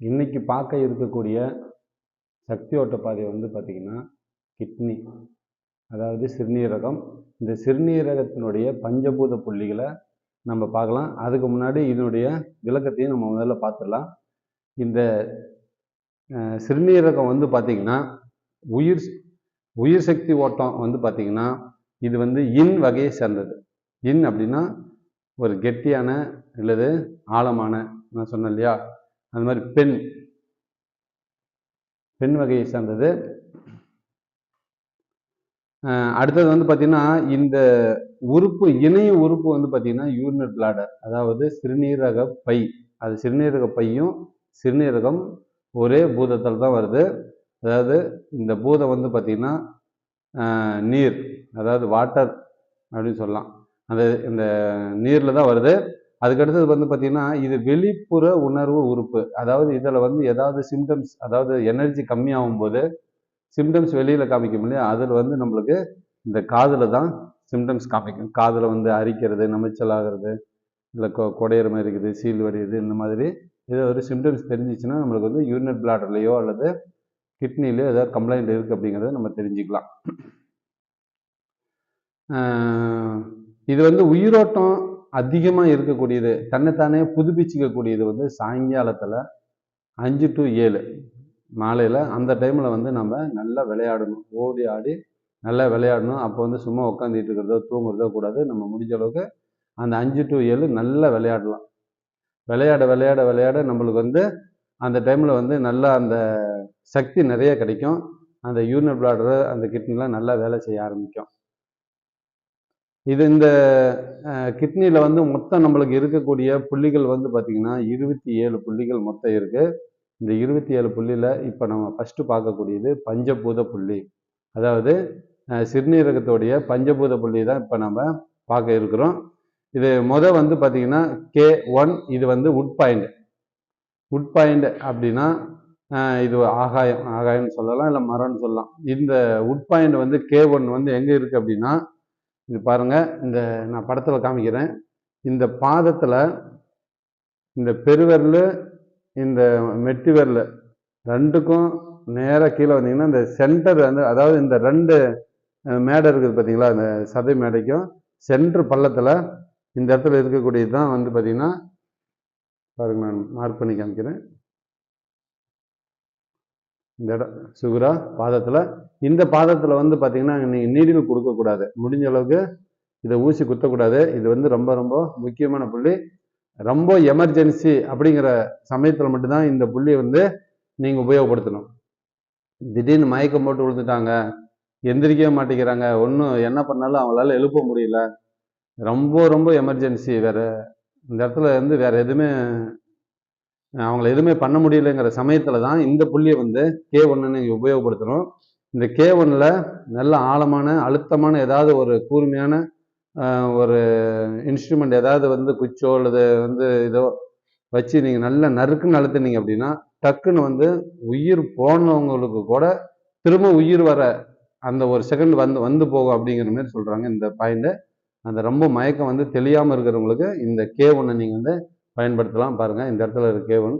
இன்றைக்கி பார்க்க இருக்கக்கூடிய சக்தி ஓட்ட பாதை வந்து பார்த்திங்கன்னா கிட்னி. அதாவது சிறுநீரகம். இந்த சிறுநீரகத்தினுடைய பஞ்சபூத புள்ளிகளை நம்ம பார்க்கலாம். அதுக்கு முன்னாடி இதனுடைய விளக்கத்தையும் நம்ம முதல்ல பார்த்துடலாம். இந்த சிறுநீரகம் வந்து பார்த்திங்கன்னா உயிர் உயிர் சக்தி ஓட்டம் வந்து பார்த்திங்கன்னா இது வந்து இன் வகையை சேர்ந்தது. இன் அப்படின்னா ஒரு கெட்டியான அல்லது ஆழமான நான் சொன்னேன் இல்லையா? அந்த மாதிரி பெண். பெண் வகையை சார்ந்தது. அடுத்தது வந்து பார்த்தீங்கன்னா இந்த உறுப்பு இணைய உறுப்பு வந்து பார்த்தீங்கன்னா யூரினட் பிளாடர் அதாவது சிறுநீரக பை. அது சிறுநீரக பையும் சிறுநீரகம் ஒரே பூதத்தில் தான் வருது. அதாவது இந்த பூதம் வந்து பார்த்தீங்கன்னா நீர் அதாவது வாட்டர் அப்படின்னு சொல்லலாம். அந்த இந்த நீரில் தான் வருது. அதுக்கடுத்தது வந்து பார்த்தீங்கன்னா இது வெளிப்புற உணர்வு உறுப்பு. அதாவது இதில் வந்து ஏதாவது சிம்டம்ஸ் அதாவது எனர்ஜி கம்மியாகும் போது சிம்டம்ஸ் வெளியில் காமிக்கும் இல்லையா? அதில் வந்து நம்மளுக்கு இந்த காதில் தான் சிம்டம்ஸ் காமிக்கும். காதில் வந்து அரிக்கிறது நமைச்சல் ஆகிறது இல்லை கொ குடையிற மாதிரி இருக்குது சீல் வடியுது இந்த மாதிரி ஏதோ ஒரு சிம்டம்ஸ் தெரிஞ்சிச்சுன்னா நம்மளுக்கு வந்து யூரினட் பிளாடர்லையோ அல்லது கிட்னிலையோ ஏதாவது கம்ப்ளைண்ட் இருக்குது அப்படிங்கிறத நம்ம தெரிஞ்சுக்கலாம். இது வந்து உயிரோட்டம் அதிகமாக இருக்கக்கூடியது தன்னைத்தானே புதுப்பிச்சிக்கக்கூடியது வந்து சாயங்காலத்தில் அஞ்சு டு ஏழு. மாலையில் அந்த டைமில் வந்து நம்ம நல்லா விளையாடணும். ஓடி ஆடி நல்லா விளையாடணும். அப்போ வந்து சும்மா உட்காந்துட்டு இருக்கிறதோ தூங்குறதோ கூடாது. நம்ம முடிஞ்ச அளவுக்கு அந்த அஞ்சு டு ஏழு நல்லா விளையாடலாம். விளையாட விளையாட விளையாட நம்மளுக்கு வந்து அந்த டைமில் வந்து நல்லா அந்த சக்தி நிறைய கிடைக்கும். அந்த யூனிட் பிளாடரு அந்த கிட்னிலாம் நல்லா வேலை செய்ய ஆரம்பிக்கும். இது இந்த கிட்னியில் வந்து மொத்தம் நம்மளுக்கு இருக்கக்கூடிய புள்ளிகள் வந்து பார்த்திங்கன்னா இருபத்தி ஏழு புள்ளிகள் மொத்தம் இருக்குது இந்த இருபத்தி ஏழு புள்ளியில் இப்போ நம்ம ஃபஸ்ட்டு பார்க்கக்கூடியது பஞ்சபூத புள்ளி. அதாவது சிறுநீரகத்துடைய பஞ்சபூத புள்ளி தான் இப்போ நம்ம பார்க்க இருக்கிறோம். இது முத வந்து பார்த்திங்கன்னா கே ஒன் இது வந்து உட் பாயிண்ட் உட் பாயிண்ட் அப்படின்னா இது ஆகாயம் ஆகாயம்னு சொல்லலாம் இல்லை மரம்னு சொல்லலாம். இந்த உட் பாயிண்ட் வந்து கே ஒன் வந்து எங்கே இருக்குது அப்படின்னா இது பாருங்கள் இந்த நான் படத்தில் காமிக்கிறேன். இந்த பாதத்தில் இந்த பெருவரில் இந்த மெட்டி விரல் ரெண்டுக்கும் நேராக கீழே வந்தீங்கன்னா இந்த சென்டர் வந்து அதாவது இந்த ரெண்டு மேடை இருக்குது பார்த்தீங்களா இந்த சதை மேடைக்கும் சென்ட்ரு பள்ளத்தில் இந்த இடத்துல இருக்கக்கூடியது தான் வந்து பார்த்தீங்கன்னா பாருங்க நான் மார்க் பண்ணி காமிக்கிறேன். இந்த இடம். சுகுரா பாதத்தில். இந்த பாதத்தில் வந்து பார்த்தீங்கன்னா நீங்கள் நீடில் கொடுக்கக்கூடாது. முடிஞ்ச அளவுக்கு இதை ஊசி குத்தக்கூடாது. இது வந்து ரொம்ப ரொம்ப முக்கியமான புள்ளி. ரொம்ப எமர்ஜென்சி அப்படிங்கிற சமயத்தில் மட்டும்தான் இந்த புள்ளியை வந்து நீங்கள் உபயோகப்படுத்தணும். திடீர்னு மயக்கம் போட்டு விழுந்துட்டாங்க. எந்திரிக்கவே மாட்டேங்கிறாங்க. ஒன்றும் என்ன பண்ணாலும் அவங்களால எழுப்ப முடியல. ரொம்ப ரொம்ப எமர்ஜென்சி வேறு. இந்த இடத்துல வந்து வேறு எதுவுமே அவங்கள எதுவுமே பண்ண முடியலைங்கிற சமயத்தில் தான் இந்த புள்ளியை வந்து கே ஒன்னு நீங்கள் உபயோகப்படுத்தணும் இந்த கே ஒன்னில் நல்ல ஆழமான அழுத்தமான ஏதாவது ஒரு கூர்மையான ஒரு இன்ஸ்ட்ருமெண்ட் ஏதாவது வந்து குச்சோ அல்லது வந்து இதோ வச்சு நீங்கள் நல்ல நறுக்குன்னு அழுத்துனீங்க அப்படின்னா டக்குன்னு வந்து உயிர் போனவங்களுக்கு கூட திரும்ப உயிர் வர அந்த ஒரு செகண்ட் வந்து வந்து போகும் அப்படிங்கிற மாதிரி சொல்கிறாங்க இந்த பாயிண்ட்டு அந்த ரொம்ப மயக்கம் வந்து தெளியாமல் இருக்கிறவங்களுக்கு இந்த கே ஒன்று நீங்கள் வந்து பயன்படுத்தலாம் பாருங்கள் இந்த இடத்துல இருக்க கே ஒன்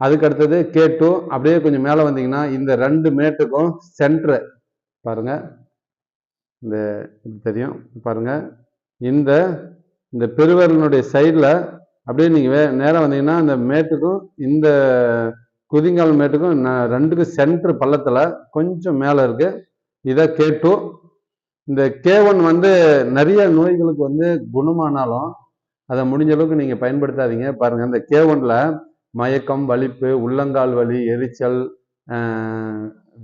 அதுக்கு அடுத்தது கே டூ அப்படியே கொஞ்சம் மேலே வந்தீங்கன்னா இந்த ரெண்டு மேட்டுக்கும் சென்ட்ரு பாருங்க. இந்த இது தெரியும். பாருங்கள் இந்த இந்த பெருவரனுடைய சைடில் அப்படியே நீங்கள் வே நேராக வந்தீங்கன்னா இந்த மேட்டுக்கும் இந்த குதிங்கால் மேட்டுக்கும் நான் ரெண்டுக்கும் சென்ட்ரு பள்ளத்தில் கொஞ்சம் மேலே இருக்குது இதை கே டூ இந்த கே ஒன் வந்து நிறைய நோய்களுக்கு வந்து குணமானாலும் அதை முடிஞ்ச அளவுக்கு நீங்கள் பயன்படுத்தாதீங்க. பாருங்கள் அந்த கே ஒன்ல மயக்கம் வலிப்பு உள்ளங்கால் வலி எரிச்சல்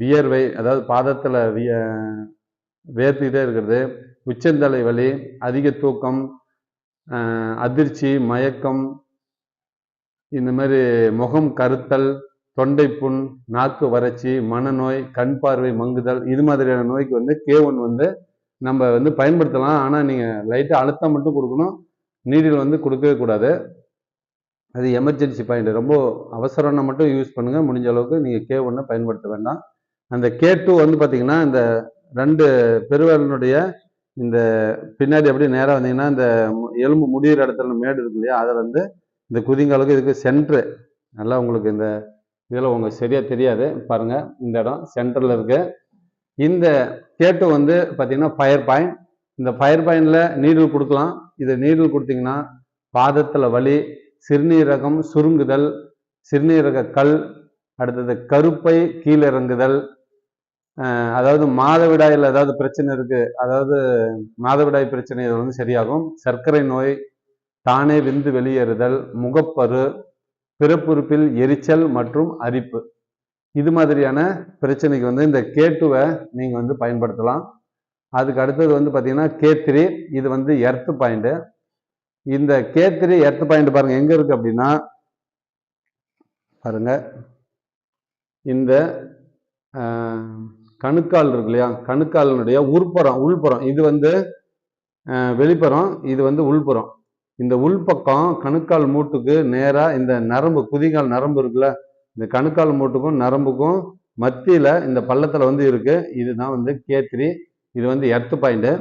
வியர்வை அதாவது பாதத்தில் விய வேர்த்துக்கிட்டே இருக்கிறது. உச்சந்தலை வலி அதிக தூக்கம் அதிர்ச்சி மயக்கம் இந்த மாதிரி முகம் கருத்தல் தொண்டை புண் நாக்கு வறட்சி மனநோய் கண் பார்வை மங்குதல் இது மாதிரியான நோய்க்கு வந்து கே ஒன் வந்து நம்ம வந்து பயன்படுத்தலாம். ஆனால் நீங்கள் லைட்டாக அழுத்தம் மட்டும் கொடுக்கணும். நீடில் வந்து கொடுக்கவே கூடாது. அது எமர்ஜென்சி பாயிண்ட் ரொம்ப அவசரம்னா மட்டும் யூஸ் பண்ணுங்கள் முடிஞ்ச அளவுக்கு நீங்கள் கே ஒன்று பயன்படுத்த வேண்டாம். அந்த கே டூ வந்து பார்த்தீங்கன்னா இந்த ரெண்டு பெருவிரலினுடைய இந்த பின்னாடி அப்படி நேராக வந்தீங்கன்னா இந்த எலும்பு முடியிற இடத்துல மேடு இருக்கு இல்லையா அதில் வந்து இந்த குதிங்காலுக்கு இதுக்கு சென்ட்ரு நல்லா உங்களுக்கு இந்த இதில் உங்களுக்கு சரியாக தெரியாது. பாருங்கள் இந்த இடம் சென்டரில் இருக்கு. இந்த கேட்டு வந்து பார்த்தீங்கன்னா ஃபயர் பாயிண்ட் இந்த ஃபயர் பாயிண்டில் நீடில் கொடுக்கலாம். இதை நீரில் கொடுத்தீங்கன்னா பாதத்தில் வலி சிறுநீரகம் சுருங்குதல் சிறுநீரக கல் அடுத்தது கருப்பை கீழிறங்குதல் அதாவது மாதவிடாயில் ஏதாவது பிரச்சனை இருக்குது அதாவது மாதவிடாய் பிரச்சனை இது வந்து சரியாகும். சர்க்கரை நோய் தானே விந்து வெளியேறுதல் முகப்பரு பிறப்புறுப்பில் எரிச்சல் மற்றும் அரிப்பு. இது மாதிரியான பிரச்சனைக்கு வந்து இந்த கேட்டுவை நீங்கள் வந்து பயன்படுத்தலாம். அதுக்கு அடுத்தது வந்து பார்த்தீங்கன்னா கேத்திரி இது வந்து எர்த் பாயிண்ட்டு இந்த கேத்திரி எர்த் பாயிண்ட் பாருங்கள் எங்கே இருக்குது அப்படின்னா பாருங்கள் இந்த கணுக்கால் இருக்கு இல்லையா? கணுக்காலினுடைய உள்புறம் உள்புறம். இது வந்து வெளிப்புறம் இது வந்து உள்புறம். இந்த உள்பக்கம் கணுக்கால் மூட்டுக்கு நேராக இந்த நரம்பு குதிகால் நரம்பு இருக்குல்ல இந்த கணுக்கால் மூட்டுக்கும் நரம்புக்கும் மத்தியில் இந்த பள்ளத்தில் வந்து இருக்குது இதுதான் வந்து கேத்திரி இது வந்து எர்த் பாயிண்ட்டு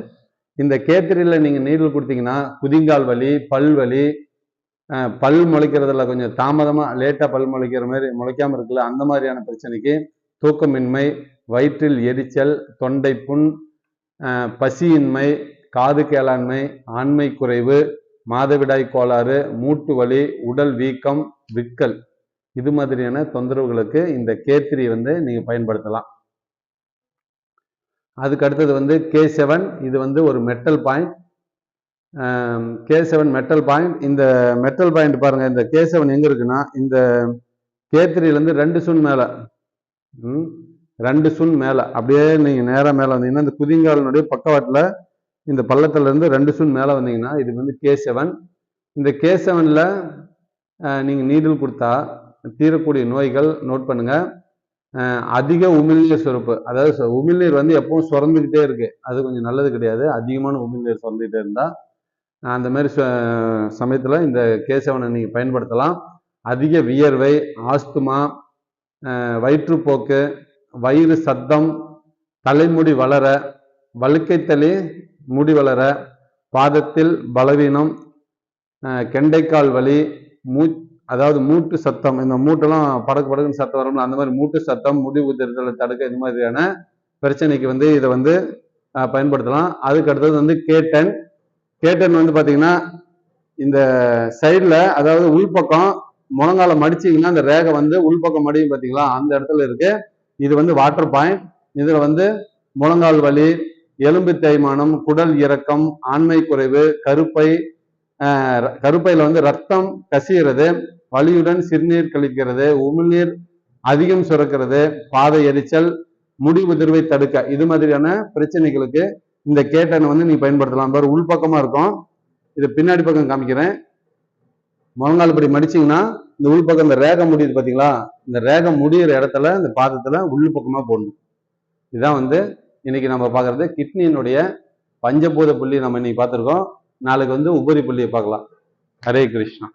இந்த கேத்திரியில் நீங்கள் நீடில் கொடுத்தீங்கன்னா குதிங்கால் வலி பல் வலி பல் முளைக்கிறதுல கொஞ்சம் தாமதமாக லேட்டாக பல் முளைக்கிற மாதிரி முளைக்காமல் இருக்குல்ல அந்த மாதிரியான பிரச்சனைக்கு தூக்கமின்மை வயிற்றில் எரிச்சல் தொண்டை புண் பசியின்மை காது கேளாண்மை ஆண்மை குறைவு மாதவிடாய் கோளாறு மூட்டு வலி உடல் வீக்கம் விக்கல். இது மாதிரியான தொந்தரவுகளுக்கு இந்த கேத்திரி வந்து நீங்கள் பயன்படுத்தலாம். அதுக்கு அடுத்தது வந்து கே செவன் இது வந்து ஒரு metal point K seven metal point இந்த மெட்டல் பாயிண்ட் பாருங்கள் இந்த கே செவன் எங்கே இருக்குன்னா இந்த கேத்திரியிலேருந்து ரெண்டு சுன் மேலே. ம், ரெண்டு சுன் மேலே. அப்படியே நீங்கள் நேராக மேலே வந்தீங்கன்னா இந்த குதிங்காலினுடைய பக்கவாட்டில் இந்த பள்ளத்துலேருந்து ரெண்டு சுன் மேலே வந்தீங்கன்னா இது வந்து கே செவன் இந்த கே செவனில் நீங்கள் நீடில் கொடுத்தா தீரக்கூடிய நோய்கள் நோட் பண்ணுங்கள் அதிக உமிழ்நீர் சுரப்பு. அதாவது உமிழ்நீர் வந்து எப்பவும் சுரந்துக்கிட்டே இருக்கு. அது கொஞ்சம் நல்லது கிடையாது. அதிகமான உமிழ்நீர் சுரந்துக்கிட்டே இருந்தால் அந்த மாதிரி ச- இந்த கேசவனை நீங்கள் பயன்படுத்தலாம். அதிக வியர்வை ஆஸ்துமா வயிற்றுப்போக்கு வயிறு சத்தம் தலைமுடி வளர வழுக்கைத்தலி முடி வளர பாதத்தில் பலவீனம் கெண்டைக்கால் வலி மூ அதாவது மூட்டு சத்தம் இந்த மூட்டெல்லாம் படக்கு படக்குன்னு சத்தம் வரும்ல அந்த மாதிரி மூட்டு சத்தம் முடி உதிர்தலை தடுக்க இது மாதிரியான பிரச்சனைக்கு வந்து இதை வந்து பயன்படுத்தலாம். அதுக்கு அடுத்தது வந்து கேட்டன். கேட்டன் வந்து பார்த்தீங்கன்னா இந்த சைடில் அதாவது உள்பக்கம் முழங்கால மடிச்சிங்கன்னா அந்த ரேகை வந்து உள்பக்கம் மடியும் பார்த்தீங்களா அந்த இடத்துல இருக்கு. இது வந்து வாட்டர் பாயிண்ட் இதில் வந்து முழங்கால் வலி எலும்பு தேய்மானம் குடல் இறக்கம் ஆண்மை குறைவு கருப்பை கருப்பையில் வந்து ரத்தம் கசிகிறது வலியுடன் சிறுநீர் கழிக்கிறது உமிழ்நீர் அதிகம் சுரக்கிறது பாதை எரிச்சல் முடி உதிர்வை தடுக்க. இது மாதிரியான பிரச்சனைகளுக்கு இந்த கேட்டனை வந்து நீ பயன்படுத்தலாம். பாரு உள்பக்கமாக இருக்கும். இது பின்னாடி பக்கம் காமிக்கிறேன். முழங்கால் இப்படி மடிச்சிங்கன்னா இந்த உள்பக்கம் இந்த ரேகை முடியுது பார்த்தீங்களா இந்த ரேகை முடியிற இடத்துல இந்த பாதத்தில் உள் பக்கமாக போடணும். இதுதான் வந்து இன்னைக்கு நம்ம பார்க்குறது கிட்னியினுடைய பஞ்சபூத புள்ளி நம்ம இன்னைக்கு பார்த்துருக்கோம். நாளைக்கு வந்து உபரி புள்ளியை பார்க்கலாம். ஹரே கிருஷ்ணா.